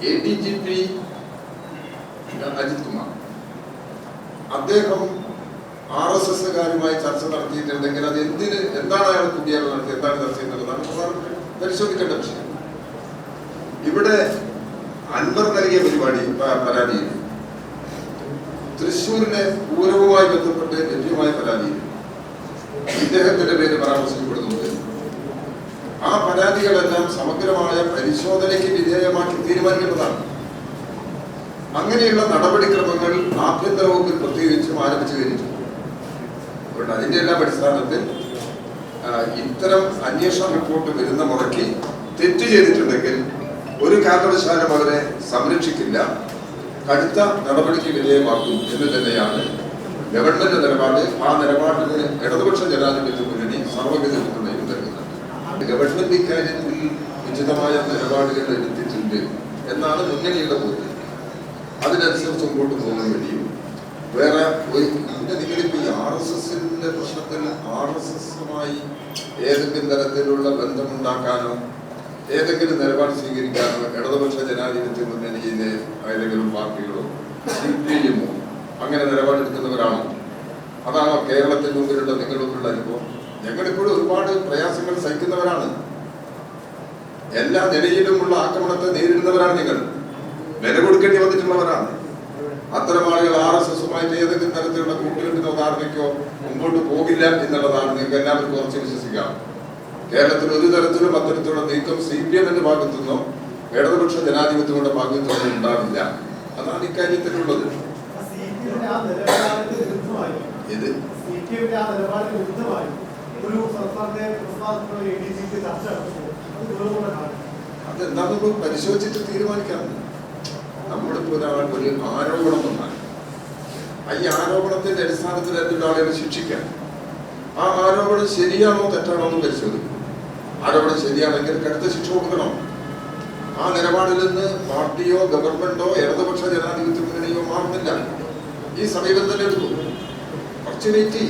P Ajith Kumar അദ്ദേഹം R S എസ്സുകാരുമായി ചർച്ച നടത്തിയിട്ടുണ്ടെങ്കിൽ അത് എന്തിന് എന്താണ് അയാൾ കൂടിയാലും നടത്തി എന്താണ് ചർച്ച ചെയ്യുന്നതാണ് പ്രധാനപ്പെട്ട പരിശോധിക്കേണ്ട വിഷയം. ഇവിടെ അൻവർ നൽകിയ പരിപാടി പരാതി തൃശൂരിനെ പൂരവുമായി ബന്ധപ്പെട്ട് ലഭ്യമായ പരാതിയിൽ ഇദ്ദേഹത്തിന്റെ പേര് പരാമർശിക്കപ്പെടുന്നുണ്ട്. ആ പരാതികളെല്ലാം സമഗ്രമായ പരിശോധനയ്ക്ക് വിധേയമാക്കി തീരുമാനിക്കേണ്ടതാണ് അങ്ങനെയുള്ള നടപടിക്രമങ്ങൾ ആഭ്യന്തര വകുപ്പിൽ പ്രത്യേകിച്ചും ആരംഭിച്ചു കഴിഞ്ഞിട്ടുണ്ട് അതുകൊണ്ട് അതിന്റെ എല്ലാം അടിസ്ഥാനത്തിൽ ഇത്തരം അന്വേഷണ റിപ്പോർട്ട് വരുന്ന മുറയ്ക്ക് തെറ്റ് ചെയ്തിട്ടുണ്ടെങ്കിൽ ഒരു കാരണവശാലും അവരെ സംരക്ഷിക്കില്ല. കടുത്ത നടപടിക്ക് വിധേയമാക്കും എന്ന് തന്നെയാണ് ഗവൺമെന്റ് നിലപാട്. ആ നിലപാടിന് ഇടതുപക്ഷ ജനാധിപത്യ മുന്നണി സർവവിധ ഗവൺമെന്റ് ഇക്കാര്യത്തിൽ ഉചിതമായ നിലപാടുകൾ എടുത്തിട്ടുണ്ട് എന്നാണ് മുന്നണിയുടെ ബോധ്യം. അതിനനുസരിച്ച് മുമ്പോട്ട് പോകാൻ കഴിയും. വേറെ ഒരു പിന്നെ നിങ്ങളിപ്പോ ഈ ആർ എസ് എസിന്റെ പ്രശ്നത്തിൽ ആർ എസ് എസുമായി ഏതെങ്കിലും തരത്തിലുള്ള ബന്ധമുണ്ടാക്കാനോ ഏതെങ്കിലും നിലപാട് സ്വീകരിക്കാനോ ഇടതുപക്ഷ ജനാധിപത്യ മുന്നണിയിലെ ഏതെങ്കിലും പാർട്ടികളോ സി പി എമ്മോ അങ്ങനെ നിലപാടെടുക്കുന്നവരാണോ? അതാണോ കേരളത്തിൽ മുമ്പിലുള്ള നിങ്ങളുടെ അനുഭവം? ഞങ്ങളിപ്പോഴും ഒരുപാട് പ്രയാസങ്ങൾ സഹിക്കുന്നവരാണ്. എല്ലാ നിലയിലുമുള്ള ആക്രമണത്തെ നേരിടുന്നവരാണ് നിങ്ങൾ. വില കൊടുക്കേണ്ടി വന്നിട്ടുള്ളവരാണ്. അത്തരം ആളുകൾ ആർ എസ് എസുമായിട്ട് ഏതെങ്കിലും തരത്തിലുള്ള കൂട്ടുകെട്ടിനോ ധാരണയ്ക്കോ മുമ്പോട്ട് പോകില്ല എന്നുള്ളതാണ് നിങ്ങൾക്ക് എല്ലാവർക്കും ഉറച്ചു വിശ്വസിക്കാം. കേരളത്തിൽ ഒരു തരത്തിലും അത്തരത്തിലുള്ള നീക്കം സി പി എമ്മിന്റെ ഭാഗത്തു നിന്നോ ഇടതുപക്ഷ ജനാധിപത്യങ്ങളുടെ ഭാഗത്തു നിന്നോ ഉണ്ടാവില്ല. അതാണ് ഇക്കാര്യത്തിലുള്ളത്. ഇത് ഒരു പരിശോധിച്ചിട്ട് തീരുമാനിക്കാം നമ്മുടെ ഒരാൾ ഒരു ആരോപണം വന്നാൽ ഈ ആരോപണത്തിന്റെ അടിസ്ഥാനത്തിൽ ആളുകളെ ശിക്ഷിക്കാം ആ ആരോപണം ശരിയാണോ തെറ്റാണോ എന്ന് പരിശോധിക്കും. ആരോപണം ശരിയാണെങ്കിൽ കടുത്ത ശിക്ഷ കൊടുക്കണം. ആ നിലപാടിൽ നിന്ന് പാർട്ടിയോ ഗവൺമെന്റോ ഇടതുപക്ഷ ജനാധിപത്യ മുന്നണിയോ മാറുന്നില്ല. ഈ സമീപനം തന്നെ എടുക്കും. കുറച്ച് വെയിറ്റ്